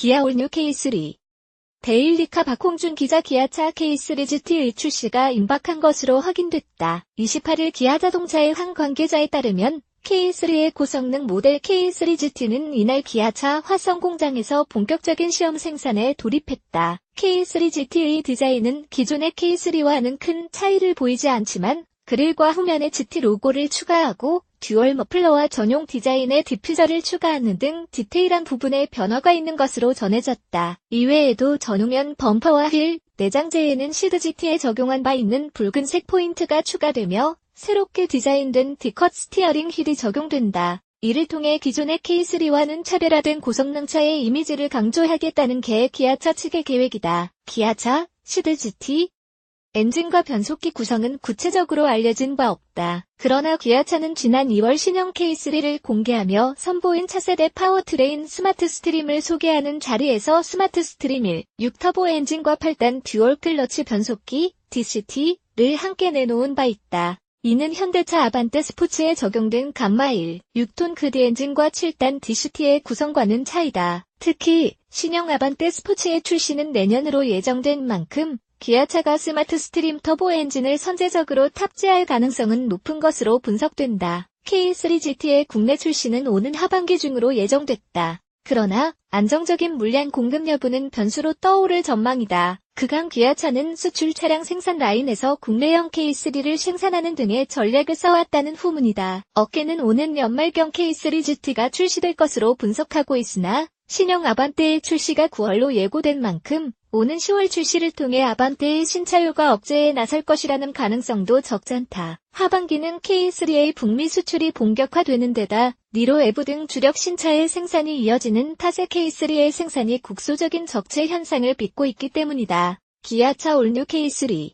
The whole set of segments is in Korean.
기아 올뉴 K3 데일리카 박홍준 기자 기아차 K3 GT의 출시가 임박한 것으로 확인됐다. 28일 기아 자동차의 한 관계자에 따르면 K3의 고성능 모델 K3 GT는 이날 기아차 화성 공장에서 본격적인 시험 생산에 돌입했다. K3 GT의 디자인은 기존의 K3와는 큰 차이를 보이지 않지만 그릴과 후면에 GT 로고를 추가하고 듀얼 머플러와 전용 디자인의 디퓨저를 추가하는 등 디테일한 부분에 변화가 있는 것으로 전해졌다. 이외에도 전후면 범퍼와 휠, 내장재에는 시드 GT에 적용한 바 있는 붉은색 포인트가 추가되며 새롭게 디자인된 디컷 스티어링 휠이 적용된다. 이를 통해 기존의 K3와는 차별화된 고성능 차의 이미지를 강조하겠다는 게 기아차 측의 계획이다. 기아차, 시드 GT, 엔진과 변속기 구성은 구체적으로 알려진 바 없다. 그러나 기아차는 지난 2월 신형 K3를 공개하며 선보인 차세대 파워트레인 스마트 스트림을 소개하는 자리에서 스마트 스트림 1, 6터보 엔진과 8단 듀얼 클러치 변속기, DCT를 함께 내놓은 바 있다. 이는 현대차 아반떼 스포츠에 적용된 감마 1, 6톤 그드 엔진과 7단 DCT의 구성과는 차이다. 특히 신형 아반떼 스포츠의 출시는 내년으로 예정된 만큼 기아차가 스마트 스트림 터보 엔진을 선제적으로 탑재할 가능성은 높은 것으로 분석된다. K3 GT의 국내 출시는 오는 하반기 중으로 예정됐다. 그러나 안정적인 물량 공급 여부는 변수로 떠오를 전망이다. 그간 기아차는 수출 차량 생산 라인에서 국내형 K3를 생산하는 등의 전략을 써왔다는 후문이다. 어깨는 오는 연말경 K3 GT가 출시될 것으로 분석하고 있으나 신형 아반떼의 출시가 9월로 예고된 만큼 오는 10월 출시를 통해 아반떼의 신차율과 억제에 나설 것이라는 가능성도 적잖다. 하반기는 K3의 북미 수출이 본격화되는 데다 니로 에브 등 주력 신차의 생산이 이어지는 탓에 K3의 생산이 국소적인 적체 현상을 빚고 있기 때문이다. 기아차 올뉴 K3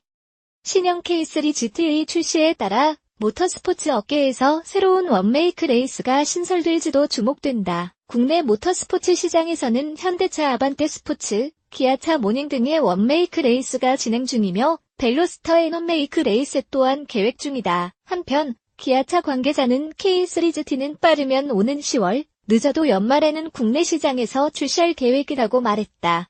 신형 K3 GT의 출시에 따라 모터스포츠 업계에서 새로운 원메이크 레이스가 신설될지도 주목된다. 국내 모터스포츠 시장에서는 현대차 아반떼 스포츠, 기아차 모닝 등의 원메이크 레이스가 진행 중이며 벨로스터의 논메이크 레이스 또한 계획 중이다. 한편 기아차 관계자는 K3GT는 빠르면 오는 10월, 늦어도 연말에는 국내 시장에서 출시할 계획이라고 말했다.